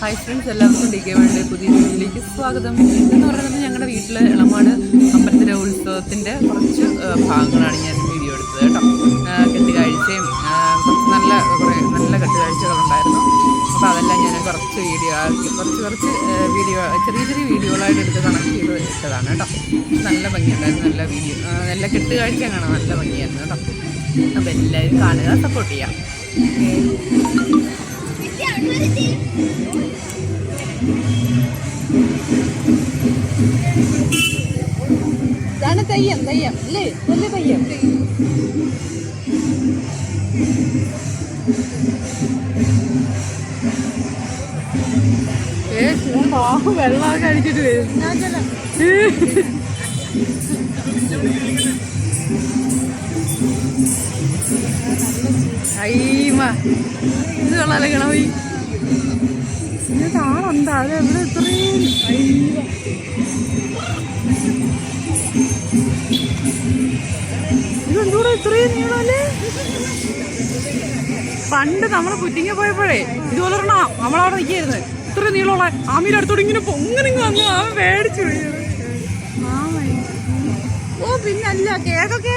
Hi friends എല്ലാവർക്കും D K വേണ്ട പുതിയ വീഡിയോയിലേക്ക് സ്വാഗതം. എന്ന് പറയുന്നത് ഞങ്ങളുടെ വീട്ടിലെ ഇളമാട് അമ്പലത്തിലെ ഉത്സവത്തിന്റെ കുറച്ച് ഭാഗങ്ങളാണ് ഞാൻ വീഡിയോ എടുത്തത് കേട്ടോ. കെട്ടുകാഴ്ചയും നല്ല കുറേ നല്ല കെട്ടുകാഴ്ചകളുണ്ടായിരുന്നു. അപ്പോൾ അതെല്ലാം ഞാൻ കുറച്ച് വീഡിയോ ആക്കി കുറച്ച് കുറച്ച് വീഡിയോ ചെറിയ ചെറിയ വീഡിയോകളായിട്ട് എടുത്ത് കണക്ട് ചെയ്ത് ഇട്ടതാണ് കേട്ടോ. നല്ല ഭംഗിയുണ്ടായിരുന്നു നല്ല വീഡിയോ നല്ല കെട്ടുകാഴ്ച കാണാൻ നല്ല ഭംഗിയായിരുന്നു കേട്ടോ. അപ്പോൾ എല്ലാവരും കാണുക സപ്പോർട്ട് ചെയ്യാം. ഇതാണ് തെയ്യം തെയ്യം അല്ലേ? വലിയ തെയ്യം. ഏ പാവം വെള്ളമൊക്കെ അടിച്ചിട്ട് വരും. അയ്യമ്മ. ഇത് കൊള്ളാലോ കിണവി? ഇതിനകത്ത് ആളുണ്ടാ അത് എവിടെ ഇത്രയും അയ്യോ ഇതെന്തൂടെ ഇത്രയും നീളമല്ലേ പണ്ട് നമ്മൾ പുറ്റിങ്ങ പോയപ്പോഴേ ഇതുപോലെ ഒരെണ്ണ നമ്മളവിടെ നിൽക്കായിരുന്നു ഇത്ര നീളമുള്ള ആമീന്റെ അടുത്തോട് ഇങ്ങനെ പൊങ്ങനിങ് വന്നു അവൻ മേടിച്ചു പോയി. ഓ പിന്നല്ല കേക്കൊക്കെ.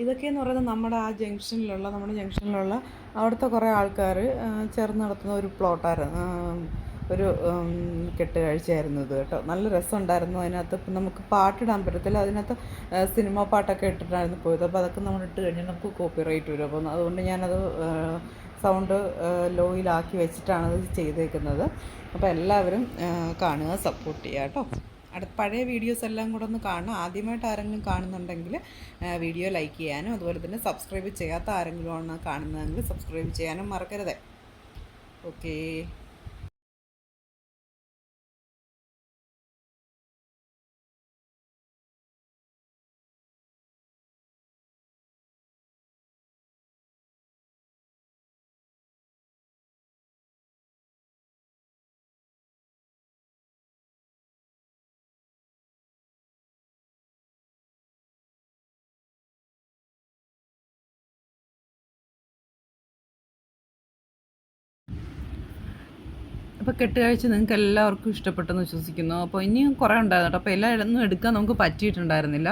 ഇതൊക്കെയെന്ന് പറയുന്നത് നമ്മുടെ ആ ജംഗ്ഷനിലുള്ള നമ്മുടെ ജംഗ്ഷനിലുള്ള അവിടുത്തെ കുറേ ആൾക്കാർ ചേർന്ന് നടത്തുന്ന ഒരു പ്ലോട്ടായിരുന്നു. ഒരു കെട്ടുകാഴ്ചയായിരുന്നു ഇത് കേട്ടോ. നല്ല രസമുണ്ടായിരുന്നു അതിനകത്ത്. ഇപ്പം നമുക്ക് പാട്ടിടാൻ പറ്റത്തില്ല. അതിനകത്ത് സിനിമ പാട്ടൊക്കെ ഇട്ടിട്ടായിരുന്നു പോയത്. അപ്പോൾ അതൊക്കെ നമ്മൾ ഇട്ട് കഴിഞ്ഞാൽ നമുക്ക് കോപ്പി റൈറ്റ് വരും. അപ്പം അതുകൊണ്ട് ഞാനത് സൗണ്ട് ലോയിലാക്കി വെച്ചിട്ടാണ് അത് ചെയ്തേക്കുന്നത്. അപ്പോൾ എല്ലാവരും കാണുക സപ്പോർട്ട് ചെയ്യുക കേട്ടോ. അടുത്ത പഴയ വീഡിയോസ് എല്ലാം കൂടെ ഒന്ന് കാണണം. ആദ്യമായിട്ട് ആരെങ്കിലും കാണുന്നുണ്ടെങ്കിൽ വീഡിയോ ലൈക്ക് ചെയ്യാനും അതുപോലെ തന്നെ സബ്സ്ക്രൈബ് ചെയ്യാത്ത ആരെങ്കിലും ആണ് കാണുന്നതെങ്കിൽ സബ്സ്ക്രൈബ് ചെയ്യാനും മറക്കരുത്. ഓക്കേ അപ്പോൾ കെട്ടുകാഴ്ച നിങ്ങൾക്ക് എല്ലാവർക്കും ഇഷ്ടപ്പെട്ടെന്ന് വിശ്വസിക്കുന്നു. അപ്പോൾ ഇനിയും കുറേ ഉണ്ടായിരുന്നു. അപ്പോൾ എല്ലാം ഒന്നും എടുക്കാൻ നമുക്ക് പറ്റിയിട്ടുണ്ടായിരുന്നില്ല.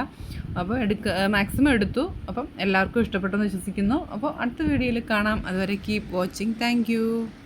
അപ്പോൾ എടുക്ക മാക്സിമം എടുത്തു. അപ്പം എല്ലാവർക്കും ഇഷ്ടപ്പെട്ടെന്ന് വിശ്വസിക്കുന്നു. അപ്പോൾ അടുത്ത വീഡിയോയിൽ കാണാം. അതുവരെ കീപ് വാച്ചിങ് താങ്ക്